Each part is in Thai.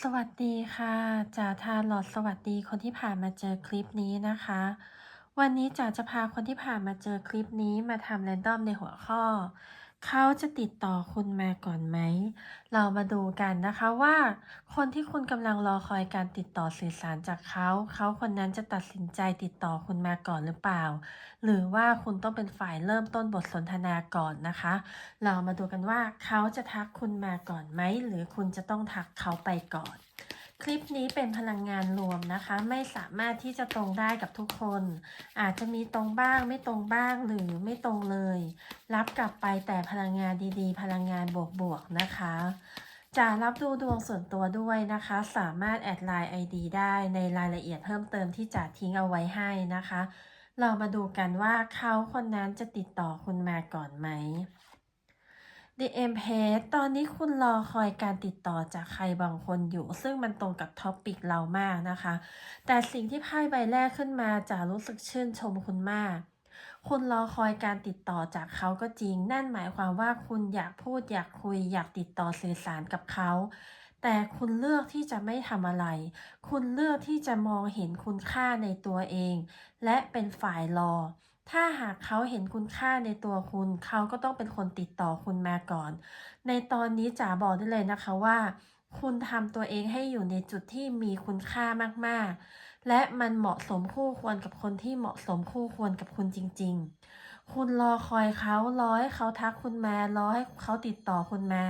สวัสดีค่ะจ๋าทาหลอดสวัสดีคนที่ผ่านมาเจอคลิปนี้นะคะ วันนี้จ๋าจะพาคนที่ผ่านมาเจอคลิปนี้มาทำแรนดอมในหัวข้อ เขาจะติดต่อคุณมาก่อนไหม เรามาดูกันนะคะว่า คนที่คุณกำลังรอคอยการติดต่อสื่อสารจากเขา เขาคนนั้นจะตัดสินใจติดต่อคุณมาก่อนหรือเปล่า หรือว่าคุณต้องเป็นฝ่ายเริ่มต้นบทสนทนาก่อนนะคะ เรามาดูกันว่าเขาจะทักคุณมาก่อนไหม หรือคุณจะต้องทักเขาไปก่อน คลิปนี้เป็นพลังงานรวมนะคะ ไม่สามารถที่จะตรงได้กับทุกคน อาจจะมีตรงบ้างไม่ตรงบ้างหรือไม่ตรงเลย รับกลับไปแต่พลังงานดีๆ พลังงานบวกๆนะคะจะรับดูดวงส่วนตัวด้วยนะคะ สามารถแอดไลน์ ID ได้ในรายละเอียดเพิ่มเติมที่จะทิ้งเอาไว้ให้นะคะ เรามาดูกันว่าเขาคนนั้นจะติดต่อคุณมาก่อนไหม DM p a g e ตอนนี้คุณรอคอยการติดต่อจากใครบางคนอยู่ ซึ่งมันตรงกับท็อปปิกเรามากนะคะ แต่สิ่งที่ไพ่ใบแรกขึ้นมาจะรู้สึกชื่นชมคุณมาก คุณรอคอยการติดต่อจากเขาก็จริง นั่นหมายความว่าคุณอยากพูดอยากคุย อยากติดต่อสื่อสารกับเขา แต่คุณเลือกที่จะไม่ทำอะไร คุณเลือกที่จะมองเห็นคุณค่าในตัวเอง และเป็นฝ่ายรอ ถ้าหากเขาเห็นคุณค่าในตัวคุณ เขาก็ต้องเป็นคนติดต่อคุณมาก่อน ในตอนนี้จ๋าบอกได้เลยนะคะว่า คุณทำตัวเองให้อยู่ในจุดที่มีคุณค่ามากๆ และมันเหมาะสมคู่ควรกับคนที่เหมาะสมคู่ควรกับคุณจริง ๆ คุณรอคอยเขารอให้เขาทักคุณมารอให้เขาติดต่อคุณมา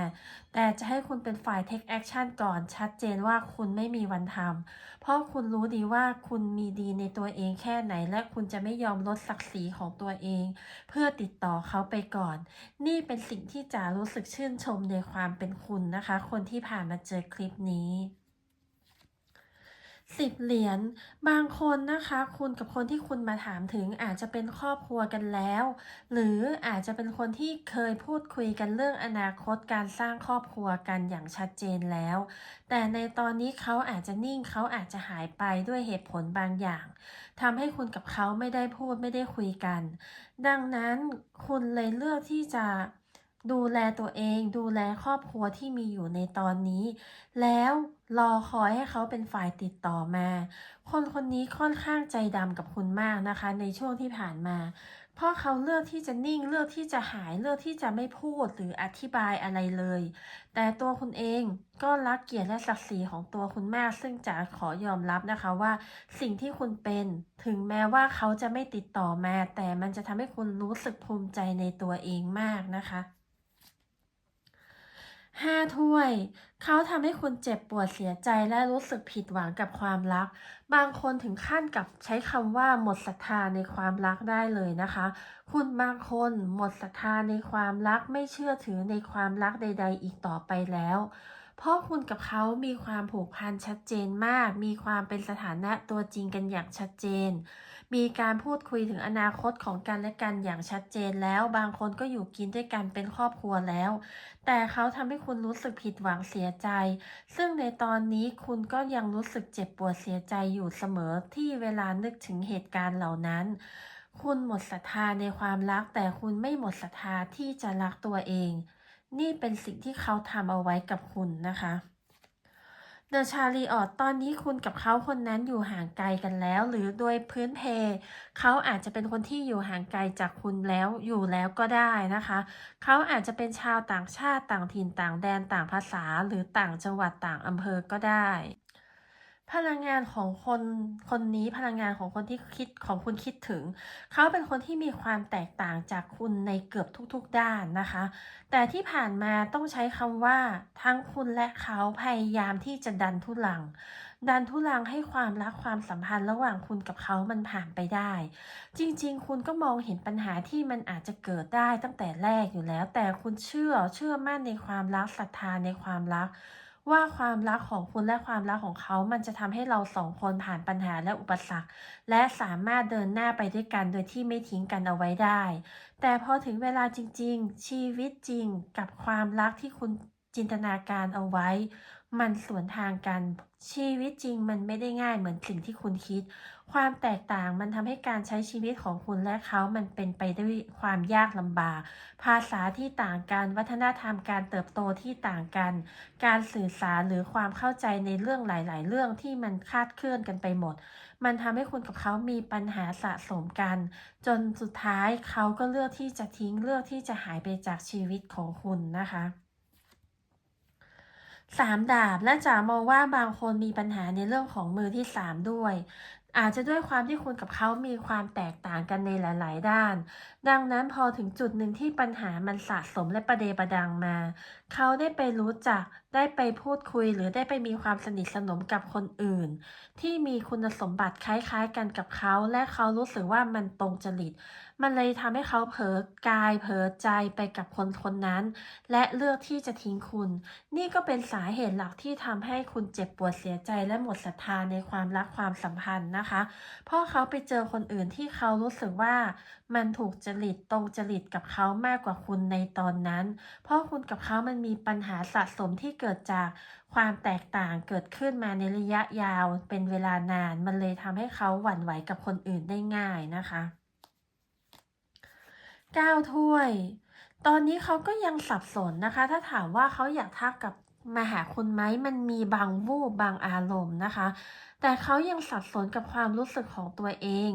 แต่จะให้คุณเป็นฝ่าย take action ก่อน ชัดเจนว่าคุณไม่มีวันทำเพราะคุณรู้ดีว่าคุณมีดีในตัวเองแค่ไหน และคุณจะไม่ยอมลดศักดิ์ศรีของตัวเอง เพื่อติดต่อเขาไปก่อน นี่เป็นสิ่งที่จ๋ารู้สึกชื่นชมในความเป็นคุณนะคะ คนที่ผ่านมาเจอคลิปนี้ สิบเหรียญบางคนนะคะ คุณกับคนที่คุณมาถามถึงอาจจะเป็นครอบครัวกันแล้ว หรืออาจจะเป็นคนที่เคยพูดคุยกันเรื่องอนาคตการสร้างครอบครัวกันอย่างชัดเจนแล้ว แต่ในตอนนี้เขาอาจจะนิ่งเขาอาจจะหายไปด้วยเหตุผลบางอย่างทำให้คุณกับเขาไม่ได้พูดไม่ได้คุยกัน ดังนั้นคุณเลยเลือกที่จะ ดูแลตัวเอง ดูแลครอบครัวที่มีอยู่ในตอนนี้ แล้วรอคอยให้เขาเป็นฝ่ายติดต่อมา คนคนนี้ค่อนข้างใจดำกับคุณมากนะคะ ในช่วงที่ผ่านมา เพราะเขาเลือกที่จะนิ่งเลือกที่จะหายเลือกที่จะไม่พูดหรืออธิบายอะไรเลย แต่ตัวคุณเองก็รักเกียรติและศักดิ์ศรีของตัวคุณมาก ซึ่งจะขอยอมรับนะคะว่า สิ่งที่คุณเป็นถึงแม้ว่าเขาจะไม่ติดต่อมา แต่มันจะทำให้คุณรู้สึกภูมิใจในตัวเองมากนะคะ ห้าถ้วย เขาทำให้คุณเจ็บปวดเสียใจและรู้สึกผิดหวังกับความรัก บางคนถึงขั้นกับใช้คำว่าหมดศรัทธาในความรักได้เลยนะคะ คุณบางคนหมดศรัทธาในความรักไม่เชื่อถือในความรักใด ๆ อีกต่อไปแล้ว เพราะคุณกับเขามีความผูกพันชัดเจนมาก มีความเป็นสถานะตัวจริงกันอย่างชัดเจน มีการพูดคุยถึงอนาคตของกันและกันอย่างชัดเจนแล้ว บางคนก็อยู่กินด้วยกันเป็นครอบครัวแล้ว แต่เขาทำให้คุณรู้สึกผิดหวังเสียใจ ซึ่งในตอนนี้คุณก็ยังรู้สึกเจ็บปวดเสียใจอยู่เสมอที่เวลานึกถึงเหตุการณ์เหล่านั้น คุณหมดศรัทธาในความรัก แต่คุณไม่หมดศรัทธาที่จะรักตัวเอง นี่เป็นสิ่งที่เขาทำเอาไว้กับคุณนะคะ เดอะชาลีออตตอนนี้คุณกับเขาคนนั้นอยู่ห่างไกลกันแล้ว หรือโดยพื้นเพ เขาอาจจะเป็นคนที่อยู่ห่างไกลจากคุณแล้วอยู่แล้วก็ได้นะคะ เขาอาจจะเป็นชาวต่างชาติต่างถิ่นต่างแดนต่างภาษา หรือต่างจังหวัดต่างอำเภอก็ได้ พลังงานของคนคนนี้พลังงานของคนที่คิดของคุณคิดถึง เขาเป็นคนที่มีความแตกต่างจากคุณในเกือบทุกๆด้านนะคะ แต่ที่ผ่านมาต้องใช้คำว่า ทั้งคุณและเขาพยายามที่จะดันทุลัง ดันทุลังให้ความรักความสัมพันธ์ระหว่างคุณกับเขามันผ่านไปได้ จริงๆ คุณก็มองเห็นปัญหาที่มันอาจจะเกิดได้ตั้งแต่แรกอยู่แล้ว แต่คุณเชื่อเชื่อมั่นในความรักศรัทธาในความรัก ว่าความรักของคุณและความรักของเขา มันจะทำให้เราสองคนผ่านปัญหาและอุปสรรค และสามารถเดินหน้าไปด้วยกันโดยที่ไม่ทิ้งกันเอาไว้ได้ แต่พอถึงเวลาจริง ๆ ชีวิตจริงกับความรักที่คุณจินตนาการเอาไว้ มันสวนทางกัน ชีวิตจริงมันไม่ได้ง่ายเหมือนสิ่งที่คุณคิด ความแตกต่างมันทำให้การใช้ชีวิตของคุณและเขา มันเป็นไปด้วยความยากลำบาก ภาษาที่ต่างกัน วัฒนธรรมการเติบโตที่ต่างกัน การสื่อสารหรือความเข้าใจในเรื่องหลาย ๆ เรื่องที่มันคาดเคลื่อนกันไปหมด มันทำให้คุณกับเขามีปัญหาสะสมกัน จนสุดท้ายเขาก็เลือกที่จะทิ้งเลือกที่จะหายไปจากชีวิตของคุณนะคะ สามดาบและจ๋ามองว่าบางคนมีปัญหาในเรื่องของมือที่สามด้วย อาจจะด้วยความที่คุณกับเขามีความแตกต่างกันในหลาย ๆ ด้าน ดังนั้นพอถึงจุดหนึ่งที่ปัญหามันสะสมและประเดประดังมา เขาได้ไปรู้จักได้ไปพูดคุยหรือได้ไปมีความสนิทสนมกับคนอื่น ที่มีคุณสมบัติคล้าย ๆ กันกับเขา และเขารู้สึกว่ามันตรงจริต มันเลยทำให้เขาเผลอกายเผลอใจไปกับคนคนนั้น และเลือกที่จะทิ้งคุณ นี่ก็เป็นสาเหตุหลักที่ทำให้คุณเจ็บปวดเสียใจและหมดศรัทธาในความรักความสัมพันธ์นะคะ เพราะเขาไปเจอคนอื่นที่เขารู้สึกว่า มันถูกจริตตรงจริตกับเขามากกว่าคุณในตอนนั้น เพราะคุณกับเขามันมีปัญหาสะสมที่เกิดจากความแตกต่างเกิดขึ้นมาในระยะยาวเป็นเวลานาน มันเลยทำให้เขาหวั่นไหวกับคนอื่นได้ง่ายนะคะ ก้าถ้วย ตอนนี้เขาก็ยังสับสนนะคะ ถ้าถามว่าเขาอยากทักกับมาหาคุณไหมมันมีบางวูบบางอารมณ์นะคะ แต่เขายังสับสนกับความรู้สึกของตัวเอง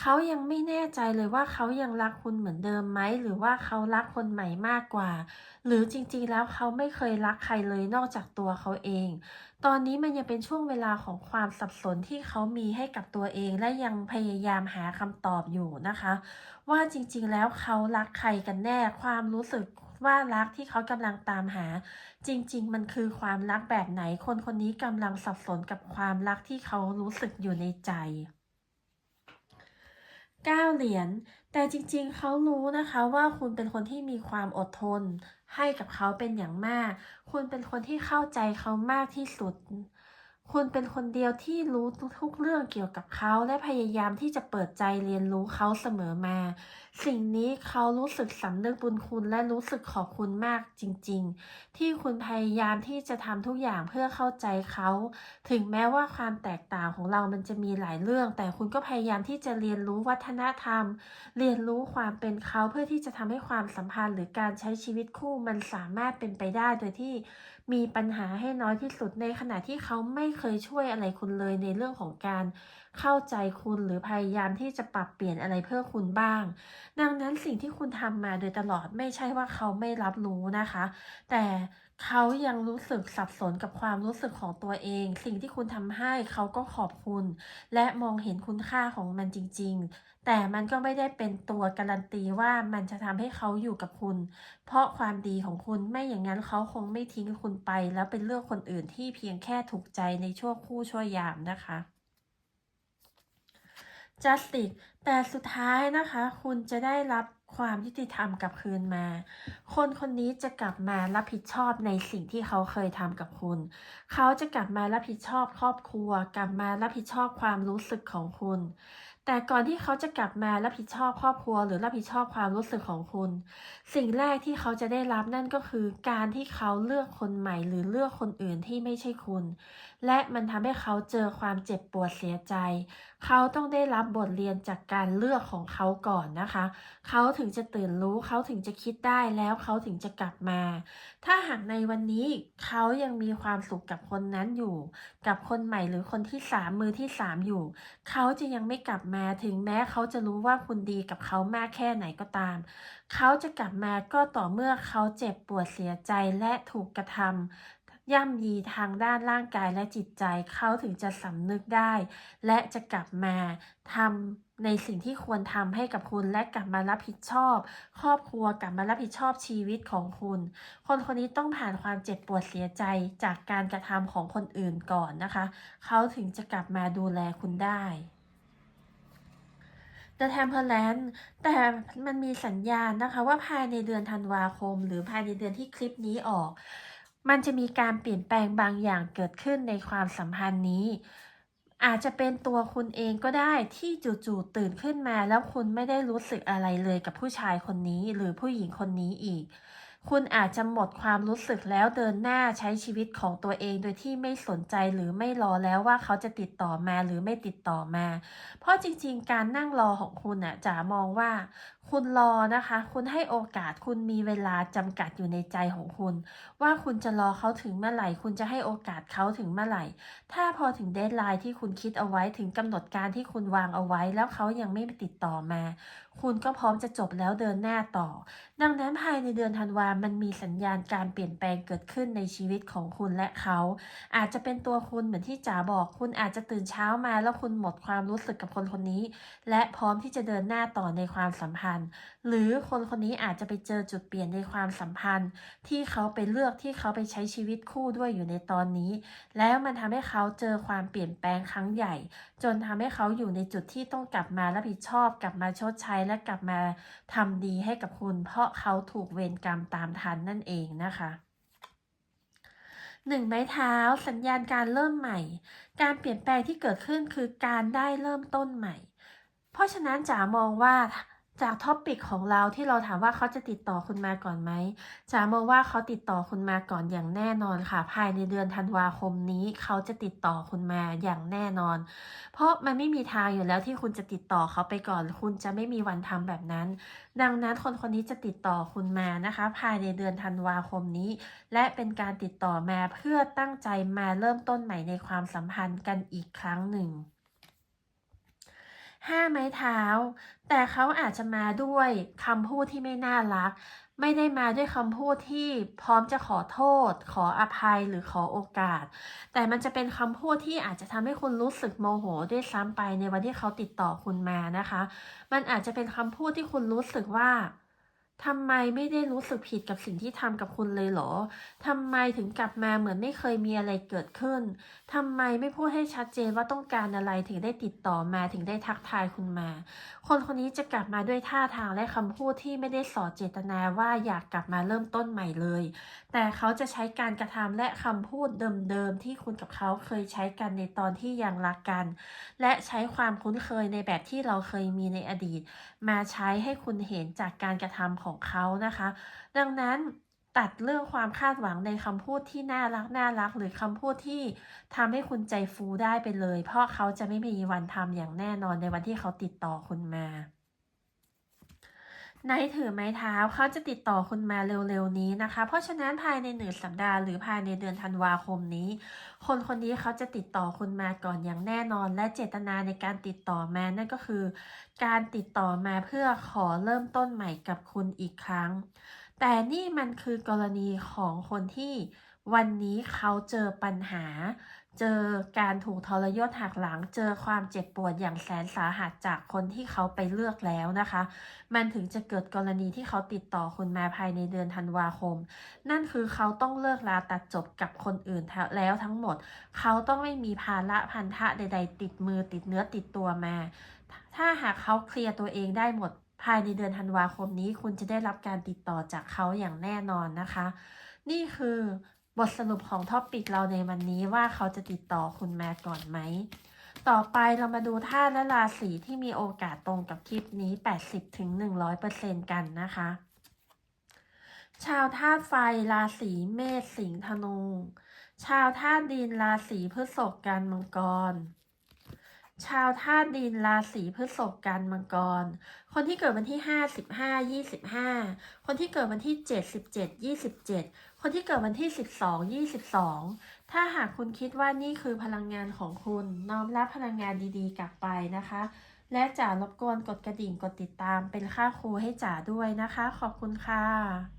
เขายังไม่แน่ใจเลยว่าเขายังรักคุณเหมือนเดิมไหม หรือว่าเขารักคนใหม่มากกว่า หรือจริงๆแล้วเขาไม่เคยรักใครเลยนอกจากตัวเขาเอง ตอนนี้มันยังเป็นช่วงเวลาของความสับสนที่เขามีให้กับตัวเอง และยังพยายามหาคำตอบอยู่นะคะ ว่าจริงๆแล้วเขารักใครกันแน่ ความรู้สึกว่ารักที่เขากำลังตามหา จริง ๆ มันคือความรักแบบไหน คนคนนี้กำลังสับสนกับความรักที่เขารู้สึกอยู่ในใจก้าเหรียญแต่จริงๆ เขารู้นะคะว่าคุณเป็นคนที่มีความอดทน ให้กับเขาเป็นอย่างมาก คุณเป็นคนที่เข้าใจเขามากที่สุด คุณเป็นคนเดียวที่รู้ทุกเรื่องเกี่ยวกับเขาและพยายามที่จะเปิดใจเรียนรู้เขาเสมอมา สิ่งนี้เขารู้สึกสำนึกบุญคุณและรู้สึกขอบคุณมากจริงๆ ที่คุณพยายามที่จะทำทุกอย่างเพื่อเข้าใจเขา ถึงแม้ว่าความแตกต่างของเรามันจะมีหลายเรื่อง แต่คุณก็พยายามที่จะเรียนรู้วัฒนธรรม เรียนรู้ความเป็นเขาเพื่อที่จะทำให้ความสัมพันธ์ หรือการใช้ชีวิตคู่มันสามารถเป็นไปได้โดยที่มีปัญหาให้น้อยที่สุดในขณะที่เขาไม่เคยช่วยอะไรคุณเลยในเรื่องของการ เข้าใจคุณหรือพยายามที่จะปรับเปลี่ยนอะไรเพื่อคุณบ้าง ดังนั้นสิ่งที่คุณทำมาโดยตลอดไม่ใช่ว่าเขาไม่รับรู้นะคะ แต่เขายังรู้สึกสับสนกับความรู้สึกของตัวเอง สิ่งที่คุณทำให้เขาก็ขอบคุณ และมองเห็นคุณค่าของมันจริง ๆ แต่มันก็ไม่ได้เป็นตัวการันตีว่ามันจะทำให้เขาอยู่กับคุณ เพราะความดีของคุณไม่อย่างนั้นเขาคงไม่ทิ้งคุณไป แล้วเป็นเลือกคนอื่นที่เพียงแค่ถูกใจในช่วงคู่ช่วยามนะคะ justice แต่สุดท้ายนะคะ คุณจะได้รับความยุติธรรมกลับคืนมา คนคนนี้จะกลับมารับผิดชอบในสิ่งที่เขาเคยทำกับคุณ เขาจะกลับมารับผิดชอบครอบครัว กลับมารับผิดชอบความรู้สึกของคุณ แต่ก่อนที่เขาจะกลับมารับผิดชอบครอบครัว หรือรับผิดชอบความรู้สึกของคุณ สิ่งแรกที่เขาจะได้รับนั่นก็คือการที่เขาเลือกคนใหม่ หรือเลือกคนอื่นที่ไม่ใช่คุณ และมันทำให้เขาเจอความเจ็บปวดเสียใจเขาต้องได้รับบทเรียนจากการเลือกของเขาก่อนนะคะ เขาถึงจะตื่นรู้เขาถึงจะคิดได้แล้วเขาถึงจะกลับมา ถ้าหากในวันนี้เขายังมีความสุขกับคนนั้นอยู่ กับคนใหม่หรือคนที่สามมือที่สามอยู่ เขาจะยังไม่กลับมาถึงแม้เขาจะรู้ว่าคุณดีกับเขามากแค่ไหนก็ตาม เขาจะกลับมาก็ต่อเมื่อเขาเจ็บปวดเสียใจและถูกกระทำ ย่ำยีทางด้านร่างกายและจิตใจเขาถึงจะสำนึกได้ และจะกลับมาทำในสิ่งที่ควรทำให้กับคุณและกลับมารับผิดชอบ ครอบครัวกลับมารับผิดชอบชีวิตของคุณ คนคนนี้ต้องผ่านความเจ็บปวดเสียใจจากการกระทำของคนอื่นก่อนนะคะ เขาถึงจะกลับมาดูแลคุณได้ The Temperance แต่มันมีสัญญาณนะคะว่าภายในเดือนธันวาคม หรือภายในเดือนที่คลิปนี้ออก มันจะมีการเปลี่ยนแปลงบางอย่างเกิดขึ้นในความสัมพันธ์นี้ อาจจะเป็นตัวคุณเองก็ได้ที่จู่ๆตื่นขึ้นมา แล้วคุณไม่ได้รู้สึกอะไรเลยกับผู้ชายคนนี้หรือผู้หญิงคนนี้อีก คุณอาจจะหมดความรู้สึกแล้วเดินหน้าใช้ชีวิตของตัวเองโดยที่ไม่สนใจหรือไม่รอแล้วว่าเขาจะติดต่อมาหรือไม่ติดต่อมา เพราะจริงๆ การนั่งรอของคุณอะจ๋ามองว่า คุณรอนะคะ คุณให้โอกาส คุณมีเวลาจำกัดอยู่ในใจของคุณ ว่าคุณจะรอเขาถึงเมื่อไหร่ คุณจะให้โอกาสเขาถึงเมื่อไหร่ ถ้าพอถึงเดทไลน์ที่คุณคิดเอาไว้ ถึงกำหนดการที่คุณวางเอาไว้ แล้วเขายังไม่ติดต่อมา คุณก็พร้อมจะจบแล้วเดินหน้าต่อ ดังนั้นภายในเดือนธันวา มันมีสัญญาณการเปลี่ยนแปลงเกิดขึ้นในชีวิตของคุณและเขา อาจจะเป็นตัวคุณเหมือนที่จ๋าบอก คุณอาจจะตื่นเช้ามา แล้วคุณหมดความรู้สึกกับคนคนนี้ และพร้อมที่จะเดินหน้าต่อในความสัมพันธ์หรือคนคนนี้อาจจะไปเจอจุดเปลี่ยนในความสัมพันธ์ ที่เขาไปเลือกที่เขาไปใช้ชีวิตคู่ด้วยอยู่ในตอนนี้ แล้วมันทำให้เขาเจอความเปลี่ยนแปลงครั้งใหญ่ จนทำให้เขาอยู่ในจุดที่ต้องกลับมารับผิดชอบ กลับมาชดใช้และกลับมาทำดีให้กับคุณ เพราะเขาถูกเวรกรรมตามทันนั่นเองนะคะหนึ่งไม้เท้าสัญญาณการเริ่มใหม่ การเปลี่ยนแปลงที่เกิดขึ้นคือการได้เริ่มต้นใหม่ เพราะฉะนั้นจ๋ามองว่า จากท็อปิกของเราที่เราถามว่าเขาจะติดต่อคุณมาก่อนไหมจ๋ามองว่าเขาติดต่อคุณมาก่อนอย่างแน่นอนค่ะ ภายในเดือนธันวาคมนี้เขาจะติดต่อคุณมาอย่างแน่นอน เพราะมันไม่มีทางอยู่แล้วที่คุณจะติดต่อเขาไปก่อน คุณจะไม่มีวันทำแบบนั้น ดังนั้นคนคนนี้จะติดต่อคุณมานะคะ ภายในเดือนธันวาคมนี้ และเป็นการติดต่อมาเพื่อตั้งใจมาเริ่มต้นใหม่ในความสัมพันธ์กันอีกครั้งหนึ่ง ห้าไม้เท้า แต่เขาอาจจะมาด้วยคำพูดที่ไม่น่ารัก ไม่ได้มาด้วยคำพูดที่พร้อมจะขอโทษ ขออภัยหรือขอโอกาส แต่มันจะเป็นคำพูดที่อาจจะทำให้คุณรู้สึกโมโหด้วยซ้ำไปในวันที่เขาติดต่อคุณมานะคะ มันอาจจะเป็นคำพูดที่คุณรู้สึกว่า ทำไมไม่ได้รู้สึกผิดกับสิ่งที่ทำกับคุณเลยเหรอ ทำไมถึงกลับมาเหมือนไม่เคยมีอะไรเกิดขึ้น ทำไมไม่พูดให้ชัดเจนว่าต้องการอะไรถึงได้ติดต่อมาถึงได้ทักทายคุณมา คนคนนี้จะกลับมาด้วยท่าทางและคำพูดที่ไม่ได้สอเจตนาว่าอยากกลับมาเริ่มต้นใหม่เลย แต่เขาจะใช้การกระทำและคำพูดเดิมๆที่คุณกับเขาเคยใช้กันในตอนที่ยังรักกัน และใช้ความคุ้นเคยในแบบที่เราเคยมีในอดีต มาใช้ให้คุณเห็นจากการกระทำของเขานะคะ ดังนั้นตัดเรื่องความคาดหวังในคำพูดที่น่ารักน่ารัก หรือคำพูดที่ทำให้คุณใจฟูได้ไปเลย เพราะเขาจะไม่มีวันทำอย่างแน่นอนในวันที่เขาติดต่อคุณมา ในถือไม้เท้าเขาจะติดต่อคุณมาเร็วๆนี้นะคะ เพราะฉะนั้นภายในหนึ่งสัปดาห์หรือภายในเดือนธันวาคมนี้ คนคนนี้เขาจะติดต่อคุณมาก่อนอย่างแน่นอน และเจตนาในการติดต่อมานั่นก็คือ การติดต่อมาเพื่อขอเริ่มต้นใหม่กับคุณอีกครั้ง แต่นี่มันคือกรณีของคนที่วันนี้เขาเจอปัญหา เจอการถูกทรยศหักหลัง เจอความเจ็บปวดอย่างแสนสาหัสจากคนที่เขาไปเลือกแล้วนะคะ มันถึงจะเกิดกรณีที่เขาติดต่อคุณมาภายในเดือนธันวาคม นั่นคือเขาต้องเลิกลาตัดจบกับคนอื่นแล้วทั้งหมด เขาต้องไม่มีภาระพันธะใด ๆ ติดมือติดเนื้อติดตัวมา ถ้าหากเขาเคลียร์ตัวเองได้หมดภายในเดือนธันวาคมนี้คุณจะได้รับการติดต่อจากเขาอย่างแน่นอนนะคะ นี่คือ บทสรุปของท็อปิกเราในวันนี้ว่าเขาจะติดต่อคุณแม่ก่อนไหม ต่อไปเรามาดูธาตุและราศีที่มีโอกาสตรงกับคลิปนี้ 80-100%กันนะคะ ชาวธาตุไฟราศีเมษสิงห์ธนู ชาวธาตุดินราศีพฤษภกันมังกร ชาวธาตุดินราศีพฤษภกันมังกร คนที่เกิดวันที่5 15 25คนที่เกิดวันที่7 17 27คนที่เกิดวันที่12 22ถ้าหากคุณคิดว่านี่คือพลังงานของคุณน้อมรับพลังงานดีๆ กลับไปนะคะ และจ๋ารบกวนกดกระดิ่งกดติดตามเป็นค่าครูให้จ๋าด้วยนะคะ ขอบคุณค่ะ